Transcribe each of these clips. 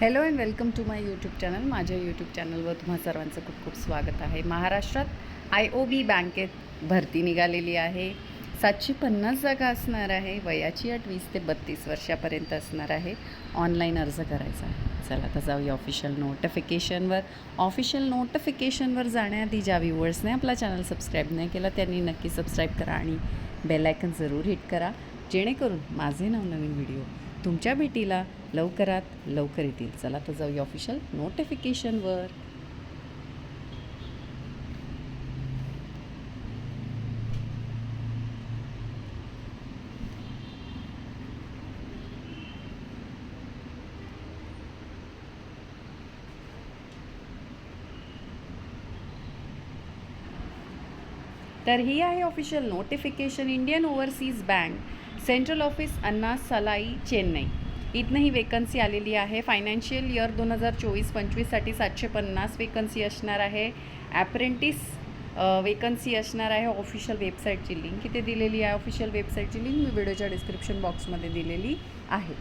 Hello and welcome to my YouTube channel माझ्या YouTube चॅनलवर तुम्हा सर्वांचं खूप खूप स्वागत आहे. महाराष्ट्रात आय ओ बी बँकेत भरती निघालेली आहे. सातशे पन्नास जागा असणार आहे. वयाची अट वीस ते बत्तीस वर्षापर्यंत असणार आहे. ऑनलाईन अर्ज करायचा आहे. चला आता जाऊया ऑफिशियल नोटिफिकेशनवर ऑफिशियल नोटिफिकेशनवर जाण्याआधी ज्या व्ह्युअर्सने आपला चॅनल सबस्क्राईब नाही केला त्यांनी नक्की सबस्क्राईब करा आणि बेल आयकन जरूर हिट करा. जेणेकरून माझे नवनवीन व्हिडिओ तुमच्या भेटीला लवकरात लवकर येतील. चला तर जाऊया ऑफिशियल नोटिफिकेशनवर तर ही आहे official notification Indian Overseas Bank Central Office Anna Salai Chennai. इथनं ही वेकन्सी आलेली आहे. फायनान्शियल इयर दोन हजार चोवीस पंचवीससाठी सातशे पन्नास वेकन्सी असणार आहे. ॲप्रेंटिस वेकन्सी असणार आहे ऑफिशियल वेबसाईटची लिंक इथे दिलेली आहे ऑफिशियल वेबसाईटची लिंक मी व्हिडिओच्या डिस्क्रिप्शन बॉक्समध्ये दिलेली आहे.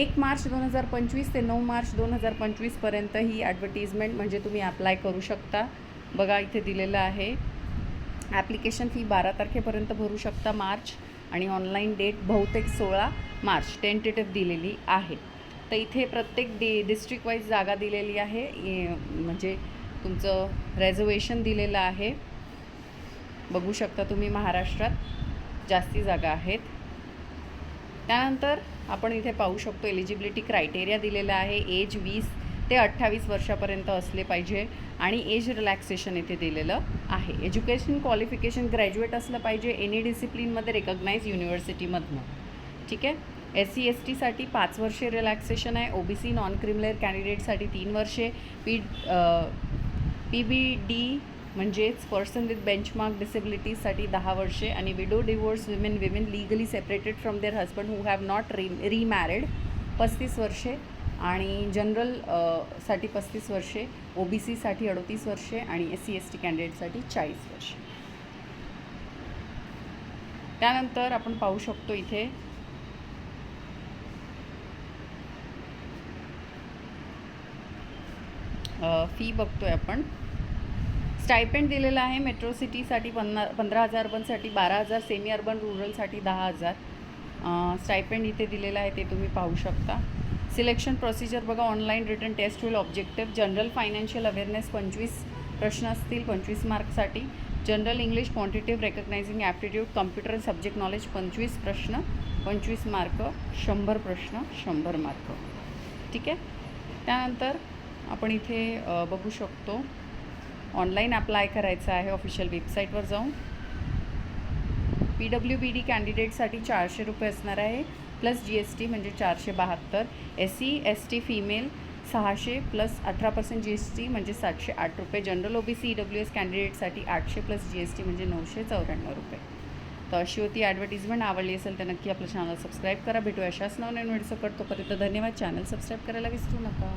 एक मार्च दोन हजार पंचवीस ते नऊ मार्च दोन हजार पंचवीसपर्यंत ही ॲडव्हर्टिजमेंट म्हणजे तुम्ही अप्लाय करू शकता. बघा इथे दिलेलं आहे. ॲप्लिकेशन फी बारा तारखेपर्यंत भरू शकता मार्च. आणि ऑनलाईन डेट बहुतेक सोळा मार्च टेंटेटिव्ह दिलेली आहे. तर इथे प्रत्येक डे डिस्ट्रिक्ट वाईज जागा दिलेली आहे. म्हणजे तुमचं रेझर्वेशन दिलेलं आहे. बघू शकता तुम्ही महाराष्ट्रात जास्ती जागा आहेत. त्यानंतर आपण इथे पाहू शकतो एलिजिबिलिटी क्रायटेरिया दिलेला आहे. एज वीस ते अठ्ठावीस वर्षापर्यंत असले पाहिजे आणि एज रिलॅक्सेशन येथे दिलेलं आहे. एज्युकेशन क्वालिफिकेशन ग्रॅज्युएट असलं पाहिजे एनी डिसिप्लिनमध्ये रेकग्नाईज युनिव्हर्सिटीमधनं. ठीक आहे? एस सी एस टीसाठी पाच वर्षे रिलॅक्सेशन आहे O B C non criminal कॅन्डिडेटसाठी तीन वर्षे. पी पी बी डी म्हणजेच पर्सन विथ बेंचमार्क डिसेबिलिटीजसाठी दहा वर्षे आणि widow divorce women women legally separated from their husband who have not re remarried पस्तीस वर्षे. आणि जनरलसाठी पस्तीस वर्षे ओ बी सीसाठी अडतीस वर्षे आणि एस सी एस टी कॅन्डिडेटसाठी चाळीस वर्षे. त्यानंतर आपण पाहू शकतो इथे फी बघतोय आपण. स्टायपेंड दिलेला आहे मेट्रो सिटीसाठी पन्ना पंधरा हजार अर्बनसाठी बारा हजार सेमी अर्बन रुरलसाठी दहा हजार. स्टायपेंड इथे दिलेलं आहे ते तुम्ही पाहू शकता. सिलेक्शन प्रोसिजर बघा ऑनलाईन रिटर्न टेस्ट होईल ऑब्जेक्टिव्ह जनरल फायनान्शियल अवेअरनेस पंचवीस प्रश्न असतील पंचवीस मार्कसाठी. General English quantitative recognizing aptitude computer subject knowledge पंचवीस प्रश्न पंचवीस मार्क शंभर प्रश्न शंभर मार्क. ठीक आहे? त्यानंतर आपण इथे बघू शकतो. ऑनलाईन अप्लाय करायचं आहे ऑफिशियल वेबसाईटवर जाऊन. पी डब्ल्यू बी डी कॅन्डिडेटसाठी चारशे रुपये असणार आहे. प्लस जी एस टी म्हणजे चारशे बहात्तर S C S T female सहाशे प्लस अठरा पर्सेंट जी एस टी म्हणजे सातशे आठ रुपये. General O B C W S कॅन्डिडेटसाठी आठशे प्लस जी एस टी म्हणजे नऊशे चौऱ्याण्णव रुपये. तर अशी होती ॲडव्हर्टिजमेंट आवडली असेल तर नक्की आपलं चॅनल सबस्क्राईब करा. भेटू अशाच नवनवीन व्हिडिओ करतो तोपर्यंत धन्यवाद. चॅनल सबस्क्राईब करायला विसरू नका.